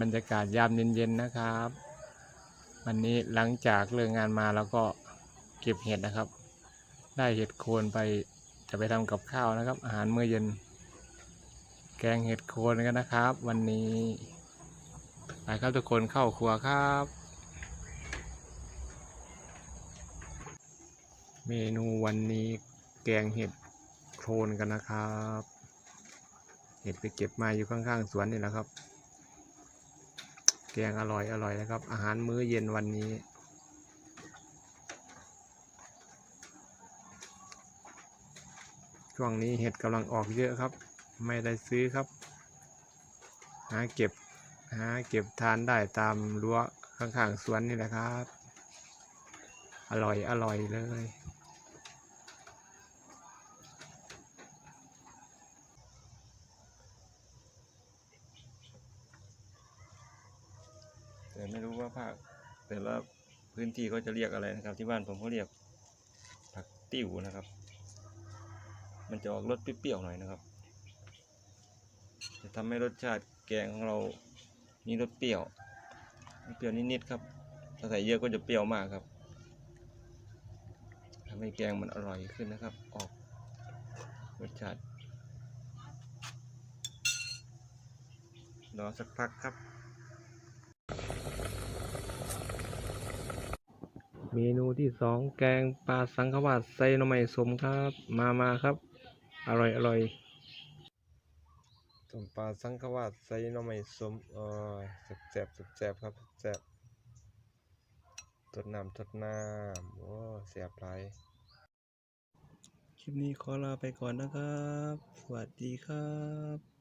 บรรยากาศยามเย็นๆนะครับ วันนี้หลังจากเลิกงานมาแล้วก็เก็บเห็ดนะครับ ได้เห็ดโคนไปจะไปทำกับข้าวนะครับ อาหารมื้อเย็น แกงเห็ดโคนกันนะครับ วันนี้ไปครับทุกคนเข้าครัวครับ เมนูวันนี้แกงเห็ดโคนกันนะครับ เห็ดไปเก็บมาอยู่ข้างๆสวนนี่แหละครับ แกงอร่อยอร่อยนะครับ อาหารมื้อเย็นวันนี้ ช่วงนี้เห็ดกำลังออกเยอะครับ ไม่ได้ซื้อครับ หาเก็บหาเก็บทานได้ตามรั้วข้างๆสวนนี่แหละครับ อร่อยอร่อยเลย แต่ไม่รู้ว่าภาคแต่ละพื้นที่เขาจะเรียกอะไรนะครับ ที่บ้านผมเขาเรียกผักติ้วนะครับ มันจะออกรสเปรี้ยวๆหน่อยนะครับ จะทำให้รสชาติแกงของเรามีรสเปรี้ยวเปรี้ยวนิดๆครับถ้าใส่เยอะก็จะเปรี้ยวมากครับทำให้แกงมันอร่อยขึ้นนะครับ ออกรสชาติรอสักพักครับ เมนูที่สองแกงปลาสังขวาดใส่หน่อไม้สมครับ มามาครับ อร่อยอร่อยต้มปลาสังขวาดใส่หน่อไม้สมเออแซ่บแซ่บครับแซ่บทดน้ำทดน้ำโอ้แซ่บหลายคลิปนี้ขอลาไปก่อนนะครับ สวัสดีครับ